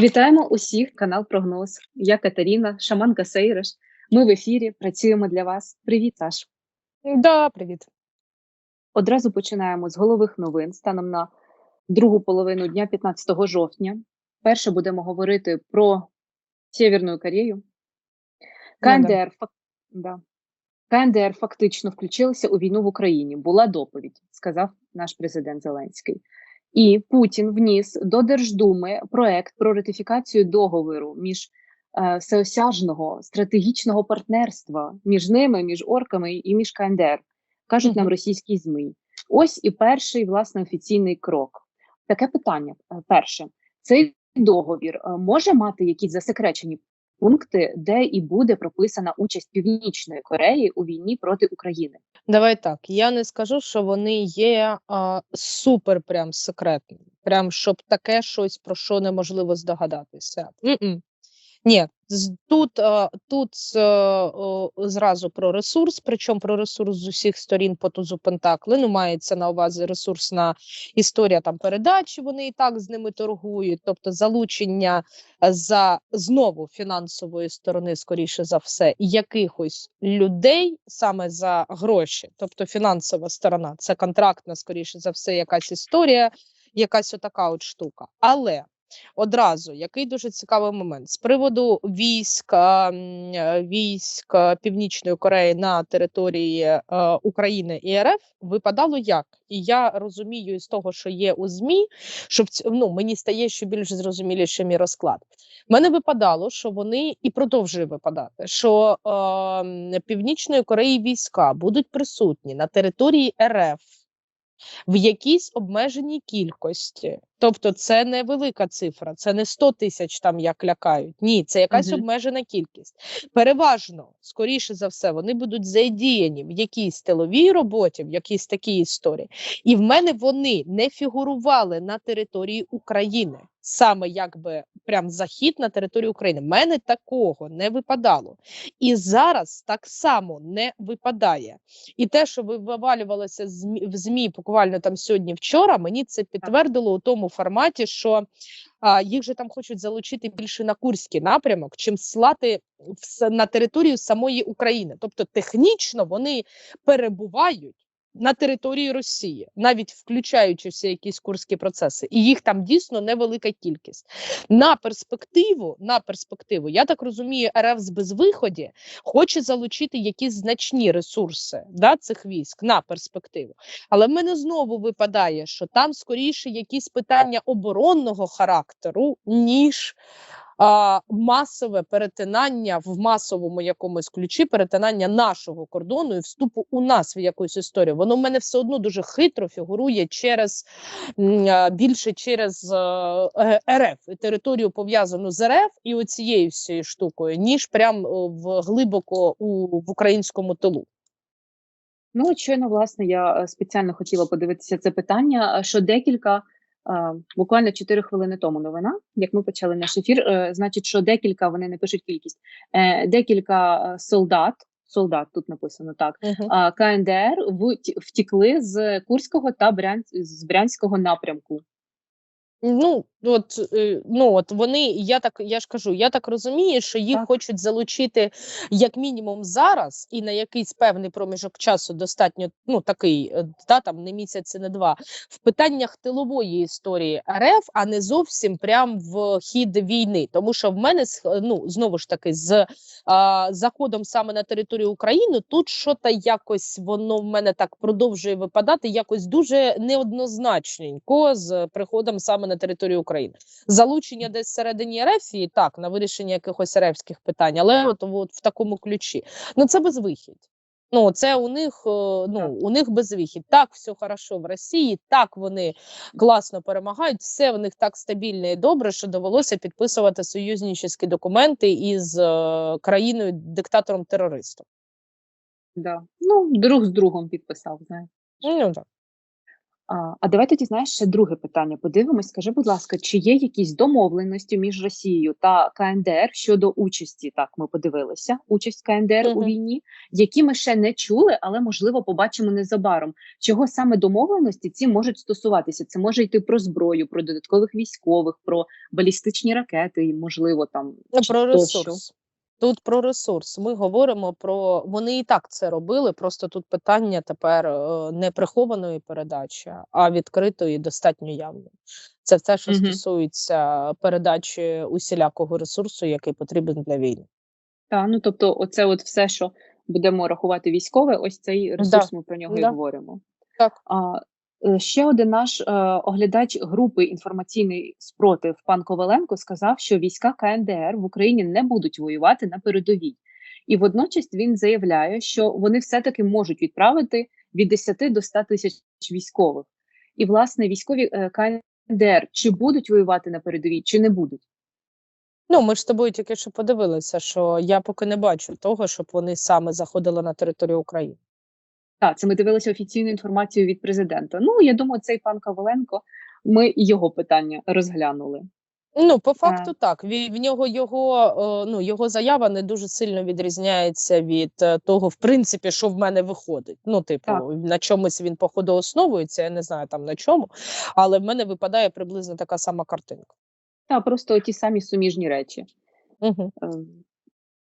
Вітаємо усіх, канал Прогноз. Я Катерина, шаманка Сейреш. Ми в ефірі працюємо для вас. Привіт, Саш. Да, привіт. Одразу починаємо з голових новин станом на другу половину дня, 15 жовтня. Перше будемо говорити про Сєвєрну Корею. Ну да. КНДР, фак... да. КНДР фактично включилася у війну в Україні. Була доповідь, сказав наш президент Зеленський. І Путін вніс до Держдуми проект про ратифікацію договору між е, всеосяжного стратегічного партнерства між ними, між орками і між КНДР, кажуть нам російські ЗМІ. Ось і перший власне офіційний крок. Таке питання: е, перше, цей договір е, може мати якісь засекречені пункти, де і буде прописана участь Північної Кореї у війні проти України. Давай так. Я не скажу, що вони є а, супер прям секретними. Прям щоб таке щось про що неможливо здогадатися. М-м. Ні, тут, тут зразу про ресурс, причому про ресурс з усіх сторін по тузу Пентакли. Ну, мається на увазі ресурсна історія там передачі, вони і так з ними торгують, тобто залучення е, за знову фінансової сторони, скоріше за все, якихось людей саме за гроші, тобто фінансова сторона, це контрактна, скоріше за все, якась історія, якась отака от штука. Але одразу який дуже цікавий момент. З приводу військ, е, військ Північної Кореї на території е, України і РФ випадало як, і я розумію із того, що є у ЗМІ, що ну, мені стає ще більш зрозуміліше мій розклад. Мене випадало, що вони і продовжує випадати, що е, Північної Кореї війська будуть присутні на території РФ в якійсь обмеженій кількості. Тобто, це не велика цифра, це не 100 тисяч там як лякають. Ні, це якась угу. обмежена кількість. Переважно, скоріше за все, вони будуть задіяні в якійсь тиловій роботі, в якійсь такій історії. І в мене вони не фігурували на території України. Саме якби прям захід на територію України. Мене такого не випадало. І зараз так само не випадає. І те, що ви вивалювалося в ЗМІ буквально там сьогодні вчора, мені це підтвердило у тому форматі, що а, їх же там хочуть залучити більше на Курський напрямок, чим слати в на територію самої України. Тобто технічно вони перебувають. На території Росії, навіть включаючи всі якісь курські процеси, і їх там дійсно невелика кількість. На перспективу, на перспективу, я так розумію, РФ з безвиході хоче залучити якісь значні ресурси да, цих військ на перспективу. Але в мене знову випадає, що там скоріше якісь питання оборонного характеру, ніж а, масове перетинання в масовому якомусь ключі, перетинання нашого кордону і вступу у нас в якусь історію. Воно в мене все одно дуже хитро фігурує через більше через е, е, РФ і територію пов'язану з РФ і оцією всією штукою, ніж прям в глибоко у в українському тилу. Ну, щойно, власне, я е, спеціально хотіла подивитися це питання, що декілька, буквально 4 хвилини тому новина, як ми почали наш ефір, е, значить, що декілька, вони не пишуть кількість, е, декілька е, солдат, солдат тут написано так, КНДР вт- втікли з Курського та Брян... з Брянського напрямку. Ну, от, е, ну, от вони, я так, я ж кажу, я так розумію, що їх Так. хочуть залучити як мінімум зараз, і на якийсь певний проміжок часу достатньо, ну, такий, е, та, там, не місяць, не два, в питаннях тилової історії РФ, а не зовсім прям в хід війни. Тому що в мене, ну, знову ж таки, з а, заходом саме на територію України, тут що то якось воно в мене так продовжує випадати, якось дуже неоднозначненько з приходом саме на територію України. Залучення десь всередині Ерефії, так, на вирішення якихось ерефських питань, але от, от в такому ключі. Ну це безвихідь. Ну, це у них, е, ну, у них безвихідь. Так, все хорошо в Росії, так вони класно перемагають, все в них так стабільно і добре, що довелося підписувати союзнічні документи із е, країною диктатором терористом. Да. Ну, друг з другом підписав, знаєш. Ну так. А, давай тоді знаєш ще друге питання. Подивимось, скажи, будь ласка, чи є якісь домовленості між Росією та КНДР щодо участі? Так, ми подивилися, участь КНДР у війні, які ми ще не чули, але можливо побачимо незабаром. Чого саме домовленості ці можуть стосуватися? Це може йти про зброю, про додаткових військових, про балістичні ракети, можливо там про ресурс. Тут про ресурс. Ми говоримо про вони і так це робили. Просто тут питання тепер е, не прихованої передачі, а відкритої, достатньо явної. Це все, що Мгм. стосується передачі усілякого ресурсу, який потрібен для війни. Та ну тобто, оце от все, що будемо рахувати військове, ось цей ресурс. Ми про нього і говоримо. Так. А ще один наш е, оглядач групи інформаційний спротив пан Коваленко сказав, що війська КНДР в Україні не будуть воювати на передовій, і водночас він заявляє, що вони все-таки можуть відправити від 10 до 100 тисяч військових. І власне військові е, КНДР чи будуть воювати на передовій, чи не будуть. Ну, ми ж з тобою тільки що подивилися, що я поки не бачу того, щоб вони саме заходили на територію України. Так, це ми дивилися офіційну інформацію від президента. Ну, я думаю, цей пан Коваленко, ми його питання розглянули. Ну, по факту, так. В нього його, е, ну, його заява не дуже сильно відрізняється від е, того, в принципі, що в мене виходить. Ну, типу, Так. на чомусь він, походу, основується, я не знаю там на чому, але в мене випадає приблизно така сама картинка. Та просто ті самі суміжні речі. Угу. Е,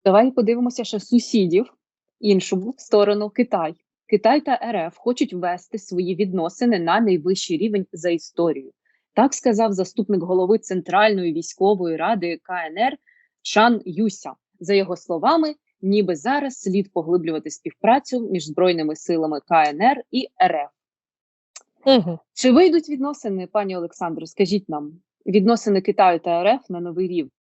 Давай подивимося ще сусідів іншу сторону Китай. Китай та РФ хочуть ввести свої відносини на найвищий рівень за історію. Так сказав заступник голови Центральної військової ради КНР Чан Юся. За його словами, ніби зараз слід поглиблювати співпрацю між збройними силами КНР і РФ. Угу. Чи вийдуть відносини, пані Олександро? Скажіть нам, відносини Китаю та РФ на новий рівень?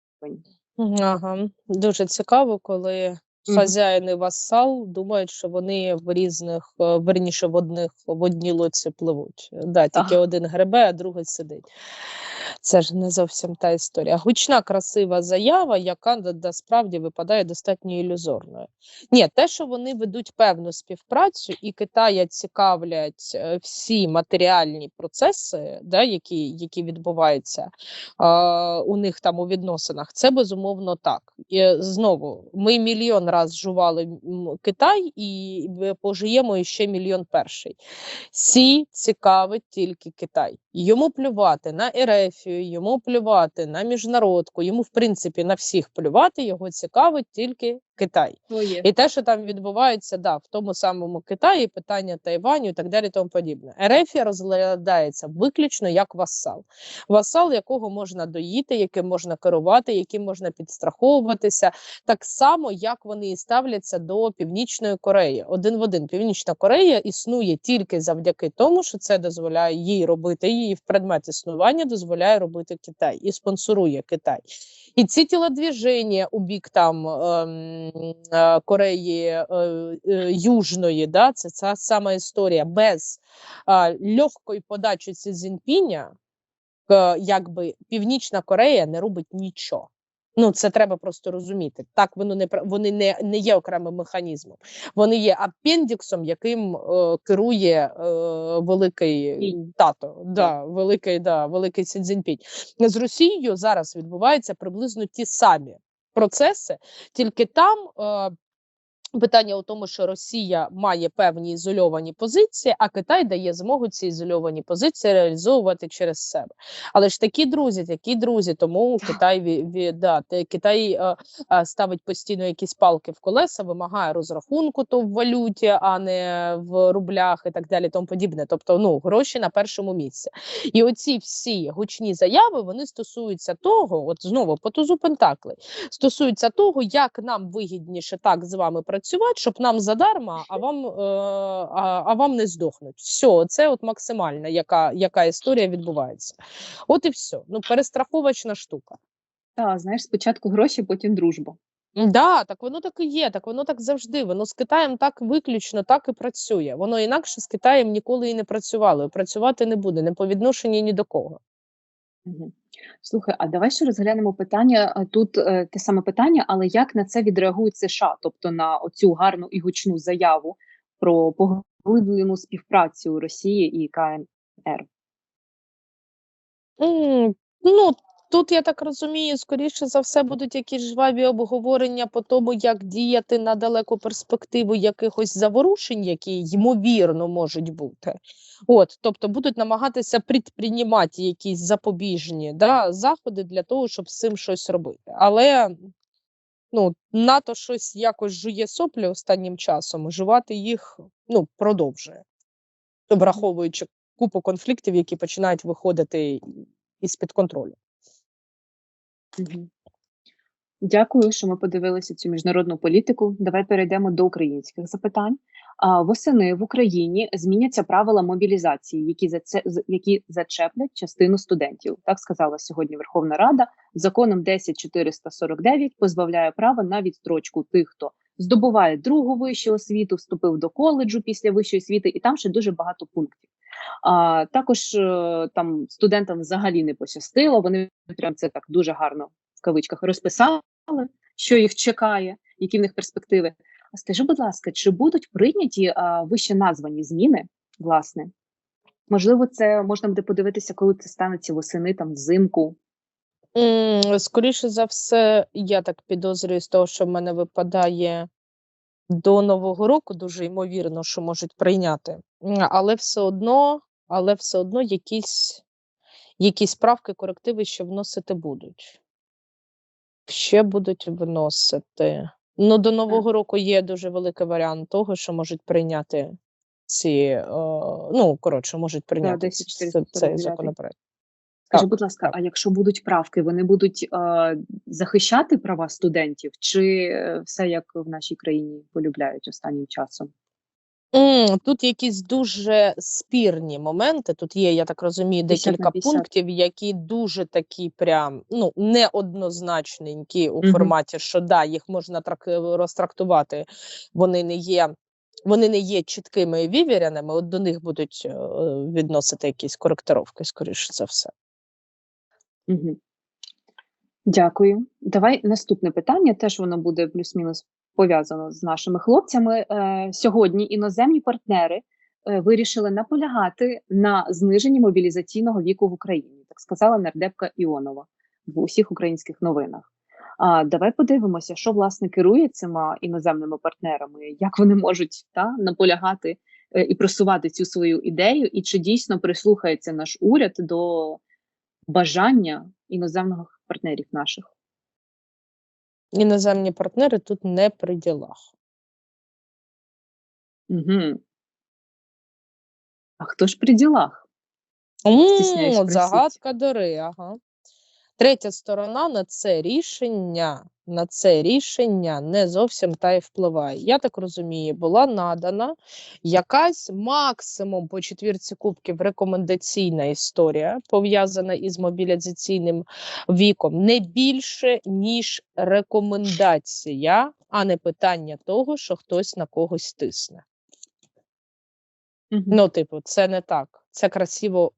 Ага. Дуже цікаво, коли. Хазяїн і васал думають, що вони в різних, е, верніше в одних в одній лодці пливуть. Да, тільки Ага. один гребе, а другий сидить. Це ж не зовсім та історія. Гучна, красива заява, яка да, випадає достатньо ілюзорною. Ні, те, що вони ведуть певну співпрацю і Китая цікавлять е, всі матеріальні процеси, да, які, які відбуваються а, у них там у відносинах, це безумовно так. І е, знову ми мільйон раз жували Китай і пожиємо ще мільйон перший. Сі цікавить тільки Китай. Йому плювати на Ерефію, йому плювати на міжнародку, йому в принципі на всіх плювати. Його цікавить тільки Китай. Своє. І те, що там відбувається, да, в тому самому Китаї, питання Тайваню і так далі, тому подібне. Ерефія розглядається виключно як васал. Васал, якого можна доїти, яким можна керувати, яким можна підстраховуватися, так само, як вони і ставляться до Північної Кореї. Один в один. Північна Корея існує тільки завдяки тому, що це дозволяє їй робити, її в предмет існування дозволяє робити Китай і спонсорує Китай. І ці тілодвіження у бік там ем, Кореї е, е, Южної, да, це ця сама історія без легкої подачі Цзіньпіня, якби Північна Корея не робить нічого. Ну, це треба просто розуміти. Так, воно не вони не, не є окремим механізмом. Вони є апендіксом, яким е, керує е, великий тато. Да, великий, да, великий Сідзіньпінь. З Росією зараз відбуваються приблизно ті самі процеси, тільки там. Питання у тому, що Росія має певні ізольовані позиції, а Китай дає змогу ці ізольовані позиції реалізовувати через себе. Але ж такі друзі, такі друзі, тому Китай ві, ві, да, Китай е, е, ставить постійно якісь палки в колеса, вимагає розрахунку то в валюті, а не в рублях і так далі. Тому подібне. Тобто, ну гроші на першому місці. І оці всі гучні заяви вони стосуються того, от знову по тузу Пентакли, стосуються того, як нам вигідніше так з вами працювати, щоб нам задарма, а вам, е, а, а вам не здохнуть. Все, це от максимальна, яка, яка історія відбувається. От і все. Ну, перестраховочна штука. Та, знаєш, спочатку гроші, потім дружба. Да, так воно так і є, так воно так завжди. Воно з Китаєм так виключно так і працює. Воно інакше з Китаєм ніколи і не працювало, і працювати не буде, не по відношенню ні до кого. Слухай, а давай ще розглянемо питання. а, Тут е, те саме питання, але як на це відреагують США, тобто на оцю гарну і гучну заяву про поглиблену співпрацю Росії і КНР? Ну, тут я так розумію, скоріше за все будуть якісь жваві обговорення по тому, як діяти на далеку перспективу якихось заворушень, які ймовірно можуть бути. От, тобто будуть намагатися предприймати якісь запобіжні да, заходи для того, щоб з цим щось робити. Але ну, НАТО щось якось жує соплі останнім часом, жувати їх ну, продовжує, враховуючи купу конфліктів, які починають виходити із-під контролю. Дякую, що ми подивилися цю міжнародну політику. Давай перейдемо до українських запитань. А, восени в Україні зміняться правила мобілізації, які за це які зачеплять частину студентів. Так сказала сьогодні Верховна Рада. Законом 10449 позбавляє права на відстрочку тих, хто здобуває другу вищу освіту, вступив до коледжу після вищої освіти, і там ще дуже багато пунктів. А також е, там студентам взагалі не пощастило. Вони прям це так дуже гарно в кавичках розписали, що їх чекає, які в них перспективи. А скажи, будь ласка, чи будуть прийняті а, вище названі зміни? Власне, можливо, це можна буде подивитися, коли це станеться восени, там взимку. Скоріше за все, я так підозрюю з того, що в мене випадає до Нового року, дуже ймовірно, що можуть прийняти. Але все одно, але все одно якісь, якісь правки, корективи ще вносити будуть. Ще будуть вносити. Ну, до Нового року є дуже великий варіант того, що можуть прийняти ці, е, ну, коротше, можуть прийняти ц- ц- цей законопроект. Скажи, будь ласка, а якщо будуть правки, вони будуть е, захищати права студентів, чи е, все як в нашій країні полюбляють останнім часом? Тут якісь дуже спірні моменти. Тут є, я так розумію, декілька 50. пунктів, які дуже такі прям ну неоднозначненькі у Мгм. форматі, що да, їх можна трак... розтрактувати. Вони не є. Вони не є чіткими і от до них будуть е, відносити якісь коректировки, скоріше за все. Угу. Дякую. Давай наступне питання. Теж воно буде плюс-мінус пов'язано з нашими хлопцями. Е, сьогодні іноземні партнери е, вирішили наполягати на зниженні мобілізаційного віку в Україні. Так сказала нардепка Іонова в усіх українських новинах. А давай подивимося, що власне керує цими іноземними партнерами, як вони можуть та наполягати е, і просувати цю свою ідею, і чи дійсно прислухається наш уряд до бажання іноземних партнерів наших. Іноземні партнери тут не при ділах. Угу. А хто ж при ділах? Загадка дори, ага. Третя сторона на це рішення, на це рішення не зовсім та й впливає. Я так розумію, була надана якась максимум по четвірці кубків рекомендаційна історія, пов'язана із мобілізаційним віком, не більше, ніж рекомендація, а не питання того, що хтось на когось тисне. Ну, типу, це не так. Це красиво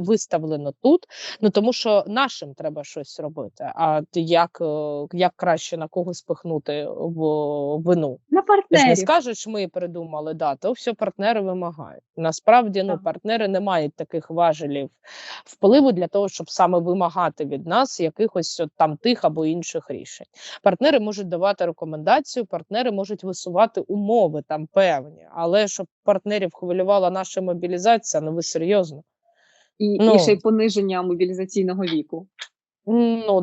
виставлено тут. Ну тому що нашим треба щось робити. А як, е, як краще на кого спихнути в вину? На Ти ж не скажеш, ми придумали, да, то все партнери вимагають. Насправді, ну, партнери не мають таких важелів впливу для того, щоб саме вимагати від нас якихось от там тих або інших рішень. Партнери можуть давати рекомендацію, партнери можуть висувати умови там певні, але щоб партнерів хвилювала наша мобілізація, ну ви серйозно? І, Ну. і ще й пониження мобілізаційного віку. Ну,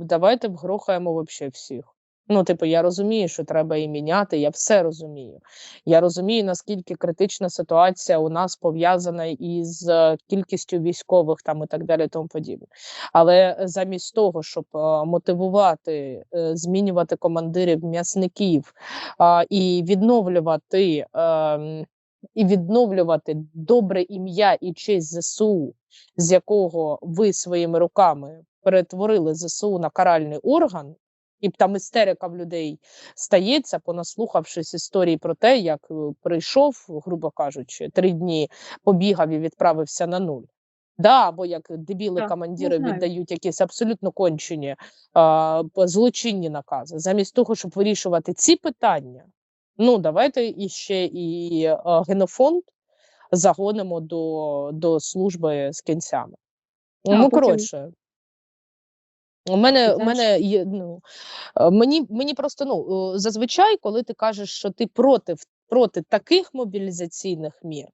давайте вгрохаємо вообще всіх. Ну, типу, я розумію, що треба і міняти, я все розумію. Я розумію, наскільки критична ситуація у нас пов'язана із е, кількістю військових там і так далі, тому подібне. Але замість того, щоб е, мотивувати, е, змінювати командирів м'ясників і відновлювати, ем, і відновлювати добре ім'я і честь ЗСУ, з якого ви своїми руками перетворили ЗСУ на каральний орган, і там істерика в людей стається, понаслухавшись історії про те, як е, прийшов, грубо кажучи, три дні побігав і відправився на нуль. Да, або як дебіли Так, командири віддають якісь абсолютно кончені а, злочинні накази. Замість того, щоб вирішувати ці питання, ну давайте іще і генофонд загонимо до, до служби з кінцями. А ну, потім- коротше. У мене, у мене є, ну, е, мені, мені просто ну, е, зазвичай, коли ти кажеш, що ти проти, проти таких мобілізаційних мір,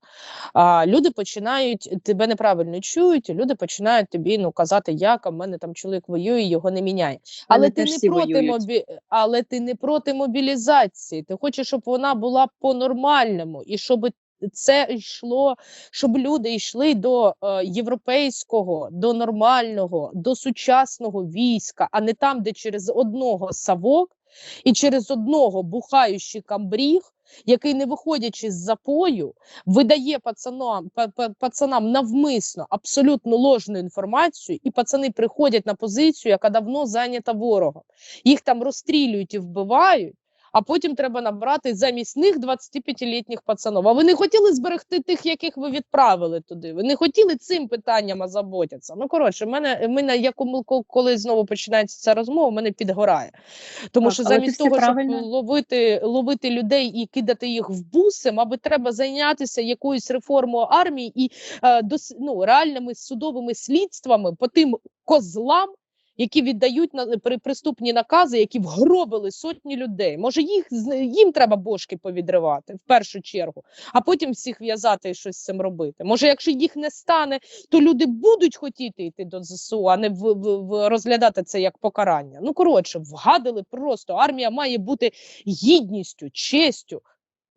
а, люди починають тебе неправильно чують, люди починають тобі ну, казати, як а в мене там чоловік воює, його не міняє. Але мене ти не проти воюють. мобі... але ти не проти мобілізації. Ти хочеш, щоб вона була по-нормальному, і щоб це йшло, щоб люди йшли до е, європейського, до нормального, до сучасного війська, а не там, де через одного савок і через одного бухаючий камбріг, який, не виходячи з запою, видає пацанам, па- па- пацанам навмисно абсолютно ложну інформацію, і пацани приходять на позицію, яка давно зайнята ворогом. Їх там розстрілюють і вбивають. А потім треба набрати замість них 25-літніх пацанов. А ви не хотіли зберегти тих, яких ви відправили туди. Ви не хотіли цим питанням озаботитися. Ну коротше, в мене, в мене я кому- ко- коли знову починається ця розмова, в мене підгорає. Тому Так, що замість того, правильно- щоб ловити, ловити людей і кидати їх в буси, мабуть, треба зайнятися якоюсь реформою армії і е, дос, ну, реальними судовими слідствами по тим козлам, які віддають на при приступні накази, які вгробили сотні людей. Може, їх їм треба бошки повідривати в першу чергу, а потім всіх в'язати і щось з цим робити. Може, якщо їх не стане, то люди будуть хотіти йти до ЗСУ, а не в, в, в розглядати це як покарання. Ну коротше, вгадали просто. Армія має бути гідністю, честю.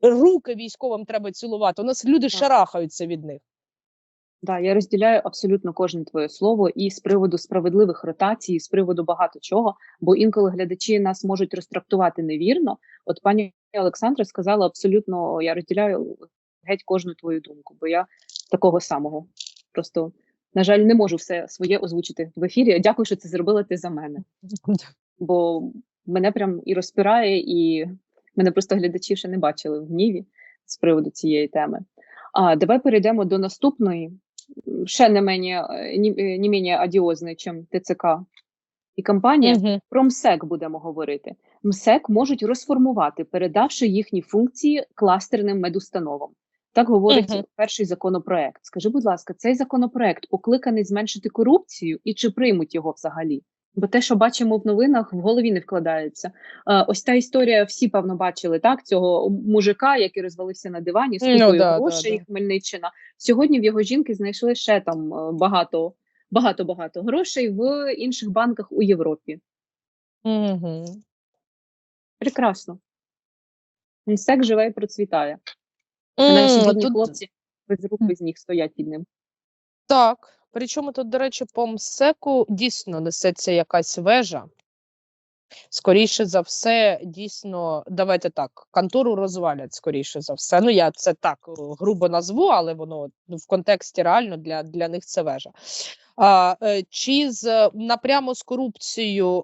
Руки військовим треба цілувати. У нас люди шарахаються від них. Да, я розділяю абсолютно кожне твоє слово і з приводу справедливих ротацій, і з приводу багато чого, бо інколи глядачі нас можуть розтрактувати невірно. От пані Олександра сказала абсолютно, я розділяю геть кожну твою думку, бо я такого самого. Просто, на жаль, не можу все своє озвучити в ефірі. Дякую, що це зробила ти за мене. Бо мене прям і розпирає, і мене просто глядачі ще не бачили в гніві з приводу цієї теми. А давай перейдемо до наступної, ще не менее, не, ні, е, не менее одіозної, ніж ТЦК і компанія. Угу. Про МСЕК будемо говорити. МСЕК можуть розформувати, передавши їхні функції кластерним медустановам. Так говорить угу. перший законопроект. Скажи, будь ласка, цей законопроект покликаний зменшити корупцію і чи приймуть його взагалі? Бо те, що бачимо в новинах, в голові не вкладається. Е, ось та історія, всі певно бачили так. Цього мужика, який розвалився на дивані з Ну, купою да, да, грошей, да. Хмельниччина. Сьогодні в його жінки знайшли ще там е, багато, багато, багато грошей в інших банках у Європі. Мгм. Прекрасно. МСЕК живе і процвітає. Навіть сьогодні тут- хлопці без рук, без ніг стоять під ним. Так, причому тут, до речі, по МСЕКу дійсно несеться якась вежа. Скоріше за все, дійсно, давайте так, контору розвалять, скоріше за все. Ну, я це так е, грубо назву, але воно ну, в контексті реально для, для них це вежа. А, е, чи з напрямо з корупцією, е,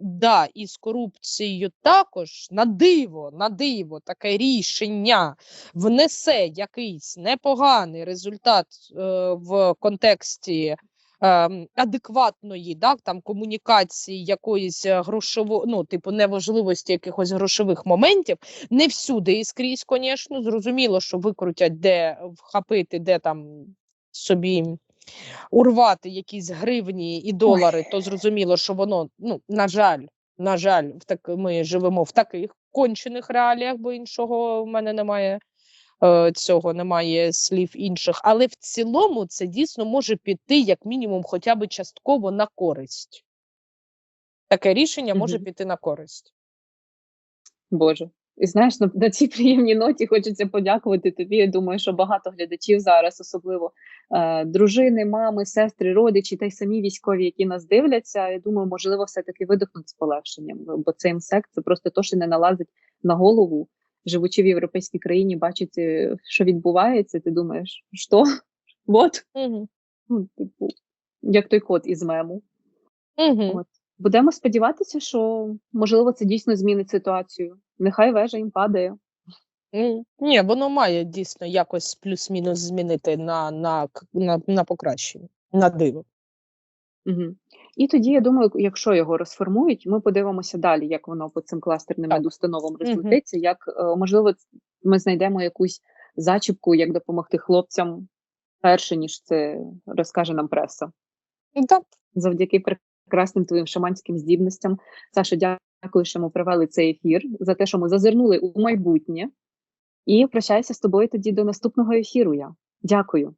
да, і з корупцією також на диво, на диво, таке рішення внесе якийсь непоганий результат е, в контексті адекватної да, там, комунікації якоїсь грошово, ну, типу, неважливості якихось грошових моментів. Не всюди і скрізь, звісно, зрозуміло, що викрутять, де вхопити, де там собі урвати якісь гривні і долари, то зрозуміло, що воно, ну, на жаль, на жаль, в так, ми живемо в таких кончених реаліях, бо іншого в мене немає. е, цього, немає слів інших. Але в цілому це дійсно може піти, як мінімум, хоча б частково на користь. Таке рішення може Мгм. піти на користь. Боже. І знаєш, на, на цій приємній ноті хочеться подякувати тобі. Я думаю, що багато глядачів зараз, особливо е, дружини, мами, сестри, родичі та й самі військові, які нас дивляться. Я думаю, можливо, все-таки видихнуть з полегшенням, бо цей МСЕК це просто то, що не налазить на голову. Живучи в європейській країні, бачити, що відбувається, ти думаєш, що? От, Угу. ну, типу, як той кот із мему. Угу. От. Будемо сподіватися, що можливо це дійсно змінить ситуацію. Нехай вежа їм падає. Ні, воно має дійсно якось плюс-мінус змінити на, на, на, на покращення, на диво. Угу. І тоді я думаю, якщо його розформують, ми подивимося далі, як воно по цим кластерним Так. установам розлетиться. Як е, можливо, ми знайдемо якусь зачіпку, як допомогти хлопцям перше, ніж це розкаже нам преса. Так. Завдяки прекрасним твоїм шаманським здібностям. Саша, дякую, що ми провели цей ефір, за те, що ми зазирнули у майбутнє. І прощаюся з тобою тоді до наступного ефіру. Я дякую.